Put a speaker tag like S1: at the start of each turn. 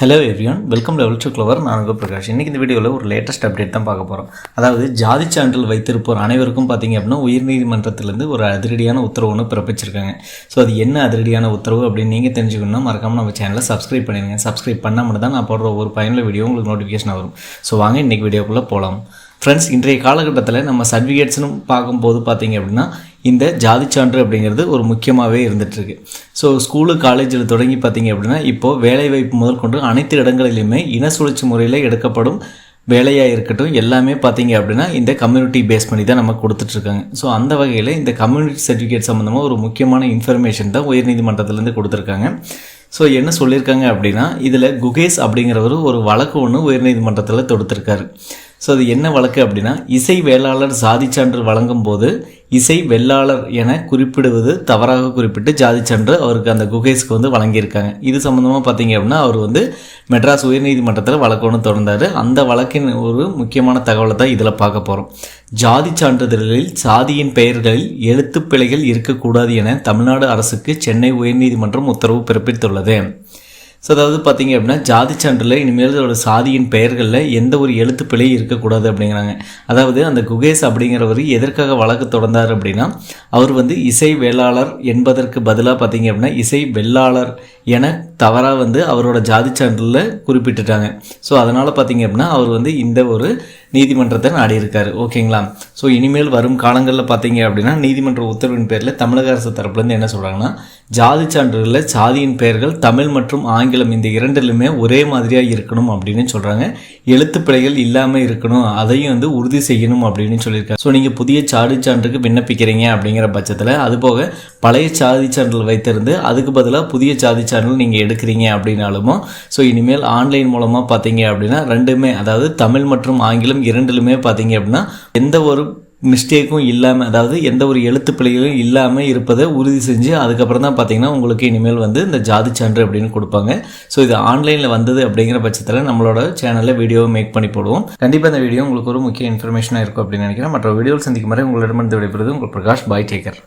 S1: Hello everyone welcome level to clever நான் உங்கள் பிரகாஷ். இன்றைக்கி இந்த வீடியோவில் ஒரு லேட்டஸ்ட் அப்டேட் தான் பார்க்க போகிறோம் அதாவது ஜாதி சான்றிதழ் வைத்திருப்போர் அனைவருக்கும் பார்த்தீங்க அப்படின்னா உயர்நீதிமன்றத்திலேருந்து ஒரு அதிரடியான உத்தரவு ஒன்று பிறப்பிச்சிருக்காங்க. ஸோ அது என்ன அதிரடியான உத்தரவு அப்படின்னு நீங்கள் தெரிஞ்சுக்கணும்னா மறக்காமல் நம்ம சேனலை சப்ஸ்கிரைப் பண்ணிடுங்க. சப்ஸ்கிரைப் பண்ணால் மட்டும் தான் நான் போடுற ஒரு பயனுள்ள வீடியோ உங்களுக்கு நோட்டிஃபிகேஷன் வரும். ஸோ வாங்க இன்றைக்கி வீடியோக்குள்ளே போகலாம் ஃப்ரெண்ட்ஸ் இன்றைய காலகட்டத்தில் நம்ம சர்டிஃபிகேட்ஸ்னு பார்க்கும்போது பார்த்தீங்க அப்படின்னா இந்த ஜாதி சான்று அப்படிங்கிறது ஒரு முக்கியமாகவே இருந்துகிட்ருக்கு ஸோ ஸ்கூலு காலேஜில் தொடங்கி பார்த்தீங்க அப்படின்னா இப்போது வேலைவாய்ப்பு முதல் கொண்டு அனைத்து இடங்களிலுமே இன சுழற்சி முறையில் எடுக்கப்படும் வேலையாக இருக்கட்டும் எல்லாமே பார்த்தீங்க அப்படின்னா இந்த கம்யூனிட்டி பேஸ் பண்ணி தான் நம்ம கொடுத்துட்ருக்காங்க ஸோ அந்த வகையில் இந்த கம்யூனிட்டி சர்டிஃபிகேட் சம்மந்தமாக ஒரு முக்கியமான இன்ஃபர்மேஷன் தான் உயர்நீதிமன்றத்துலேருந்து கொடுத்துருக்காங்க. ஸோ என்ன சொல்லியிருக்காங்க அப்படின்னா இதில் குகேஷ் அப்படிங்கிறவர் ஒரு வழக்கு ஒன்று உயர்நீதிமன்றத்தில் தொடுத்திருக்காரு. ஸோ அது என்ன வழக்கு அப்படின்னா இசை வேளாளர் சாதி சான்று வழங்கும் போது இசை வெள்ளாளர் என குறிப்பிடுவது தவறாக குறிப்பிட்டு ஜாதி சான்று அவருக்கு அந்த குகேஷ்க்கு வந்து வழங்கியிருக்காங்க. இது சம்மந்தமாக பார்த்தீங்க அப்படின்னா அவர் வந்து மெட்ராஸ் உயர்நீதிமன்றத்தில் வழக்கு ஒன்று தொடர்ந்தார். அந்த வழக்கின் ஒரு முக்கியமான தகவலை தான் இதில் பார்க்க போகிறோம் ஜாதி சான்றிதழ்களில் சாதியின் பெயர்களில் எழுத்துப்பிழைகள் இருக்கக்கூடாது என தமிழ்நாடு அரசுக்கு சென்னை உயர்நீதிமன்றம் உத்தரவு பிறப்பித்துள்ளது. ஸோ அதாவது பார்த்தீங்க அப்படின்னா ஜாதி சான்றில் இனிமேல் அதோட சாதியின் பெயர்களில் எந்த ஒரு எழுத்து பிழையும் இருக்கக்கூடாது அப்படிங்கிறாங்க. அதாவது அந்த குகேஷ் அப்படிங்கிறவர் எதற்காக வழக்கு தொடர்ந்தார் அப்படின்னா அவர் வந்து இசை வேளாளர் என்பதற்கு பதிலாக பார்த்தீங்க அப்படின்னா இசை வெள்ளாளர் என தவறாக வந்து அவரோட ஜாதி சான்றில் குறிப்பிட்டுட்டாங்க. ஸோ அதனால் பார்த்தீங்க அப்படின்னா அவர் வந்து இந்த ஒரு நீதிமன்றத்தை நாடி இருக்காரு ஓகேங்களா? ஸோ இனிமேல் வரும் காலங்களில் பார்த்தீங்க அப்படின்னா நீதிமன்ற உத்தரவின் பேரில் தமிழக அரசு தரப்புலேருந்து என்ன சொல்கிறாங்கன்னா ஜாதி சான்றிதழில் சாதியின் பெயர்கள் தமிழ் மற்றும் ஆங்கிலம் இந்த இரண்டிலுமே ஒரே மாதிரியாக இருக்கணும் அப்படின்னு சொல்கிறாங்க எழுத்து பிழைகள் இல்லாமல் இருக்கணும். அதையும் வந்து உறுதி செய்யணும் அப்படின்னு சொல்லியிருக்காங்க ஸோ நீங்கள் புதிய சாதி சான்றுக்கு விண்ணப்பிக்கிறீங்க அப்படிங்கிற பட்சத்தில் அதுபோக பழைய சாதி சான்றிதழ் வைத்திருந்து அதுக்கு பதிலாக புதிய சாதி சான்றிதழ் நீங்கள் எடுக்கிறீங்க அப்படின்னாலுமோ ஸோ இனிமேல் ஆன்லைன் மூலமாக பார்த்தீங்க அப்படின்னா ரெண்டுமே அதாவது தமிழ் மற்றும் ஆங்கிலம் இரண்டிலுமே பார்த்தீங்க அப்படின்னா எந்த ஒரு மிஸ்டேக்கும் இல்லாமல் அதாவது எந்த ஒரு எழுத்து பிழைகளும் இல்லாமல் இருப்பதை உறுதி செஞ்சு அதுக்கப்புறம் தான் பார்த்தீங்கன்னா உங்களுக்கு இனிமேல் வந்து இந்த ஜாதி சான்று அப்படின்னு கொடுப்பாங்க. ஸோ இது ஆன்லைனில் வந்தது அப்படிங்கிற பட்சத்தில் நம்மளோட சேனலில் வீடியோவை மேக் பண்ணி போடுவோம். கண்டிப்பாக இந்த வீடியோ உங்களுக்கு ஒரு முக்கிய இன்ஃபர்மேஷனாக இருக்கும் அப்படின்னு நினைக்கிறேன். மற்ற வீடியோவில் சந்திக்கும் வரை உங்களிடமிருந்து விடைபெறுவது உங்கள் பிரகாஷ் பாய் டேக்கர்.